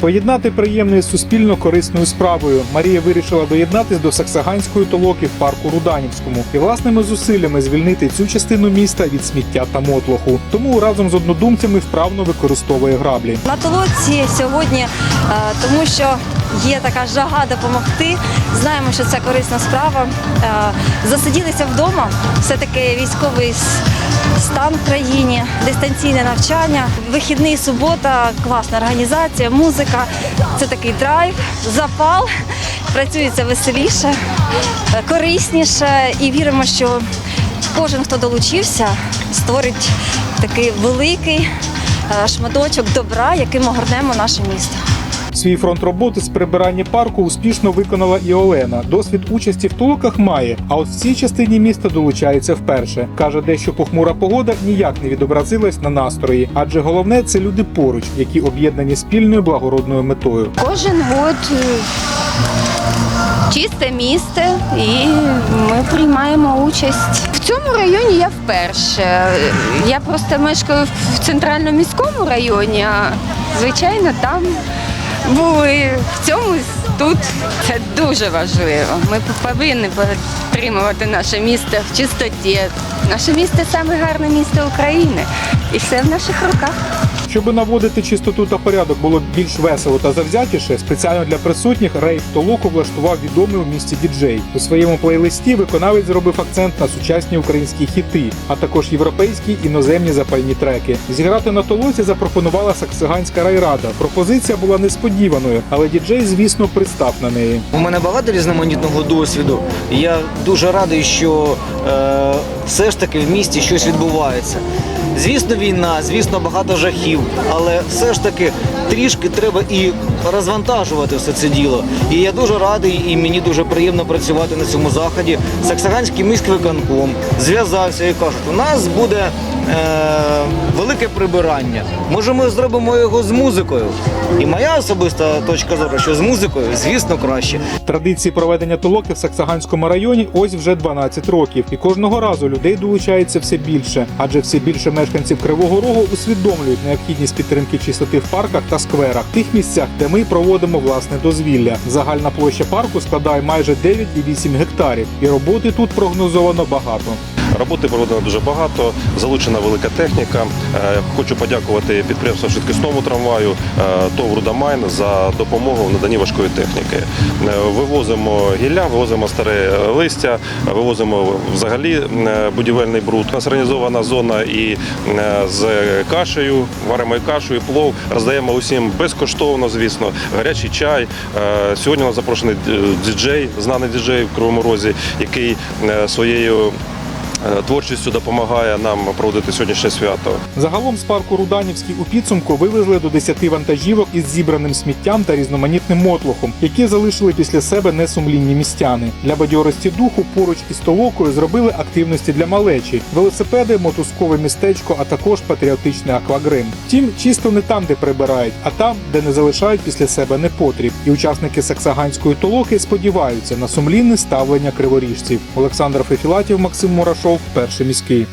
Поєднати приємне з суспільно корисною справою. Марія вирішила доєднатись до саксаганської толоки в парку Руданівському і власними зусиллями звільнити цю частину міста від сміття та мотлоху. Тому разом з однодумцями вправно використовує граблі. На толоці сьогодні, е, тому що є така жага допомогти. Знаємо, що це корисна справа. Е, Засиділися вдома. Все таки військовий стан в країні, дистанційне навчання, вихідний субота, класна організація, музика. Це такий драйв, запал. Працюється веселіше, корисніше і віримо, що кожен, хто долучився, створить такий великий е, шматочок добра, яким огорнемо наше місто. Свій фронт роботи з прибирання парку успішно виконала і Олена. Досвід участі в толоках має, а от в цій частині міста долучається вперше. каже, дещо похмура погода ніяк не відобразилась на настрої, адже головне це люди поруч, які об'єднані спільною благородною метою. Кожен год е, чисте місце і ми приймаємо участь. В цьому районі я вперше. Я просто мешкаю в центральному міському районі, а звичайно там були. В цьому тут це дуже важливо. Ми повинні підтримувати наше місто в чистоті. Наше місто саме гарне місто України. І все в наших руках. Щоби наводити чистоту та порядок було більш весело та завзятіше, спеціально для присутніх рейв толоку влаштував відомий у місті діджей. У своєму плейлисті виконавець зробив акцент на сучасні українські хіти, а також європейські іноземні запальні треки. Зіграти на толоці запропонувала Саксиганська райрада. Пропозиція була несподіваною, але діджей, звісно, пристав на неї. У мене багато різноманітного досвіду. Я дуже радий, що е, все ж таки в місті щось відбувається. Звісно, війна, звісно, багато жахів, але все ж таки трішки треба і розвантажувати все це діло. І я дуже радий, і мені дуже приємно працювати на цьому заході. Саксаганський міський виконком зв'язався і кажуть, у нас буде велике прибирання. Може, ми зробимо його з музикою. І моя особиста точка зору, що з музикою, звісно, краще. Традиції проведення толоки в Саксаганському районі ось вже 12 років, і кожного разу людей долучається все більше, адже все більше мешканців Кривого Рогу усвідомлюють необхідність підтримки чистоти в парках та скверах, тих місцях, де ми проводимо власне дозвілля. Загальна площа парку складає майже 9,8 гектарів, і роботи тут прогнозовано багато. Роботи проведено дуже багато, залучена велика техніка. Е, Хочу подякувати підприємству швидкісному трамваю е, ТОВ «Рудамайн» за допомогу в наданні важкої техніки. Е, Вивозимо гілля, вивозимо старе листя, вивозимо взагалі будівельний бруд. У нас організована зона і з кашею, варимо і кашу, і плов. Роздаємо усім безкоштовно, звісно, гарячий чай. Сьогодні у нас запрошений діджей, знаний діджей в Кривому Розі, який своєю творчістю допомагає нам проводити сьогоднішнє свято. Загалом з парку Руданівський у підсумку вивезли до 10 вантажівок із зібраним сміттям та різноманітним мотлохом, які залишили після себе несумлінні містяни. Для бадьорості духу поруч із толокою зробили активності для малечі, велосипеди, мотузкове містечко, а також патріотичний аквагрим. Втім, чисто не там, де прибирають, а там, де не залишають після себе непотріб. І учасники саксаганської толоки сподіваються на сумлінне ставлення криворіжців. Олександр Фефілатів, Максим Мурашов, перший міський.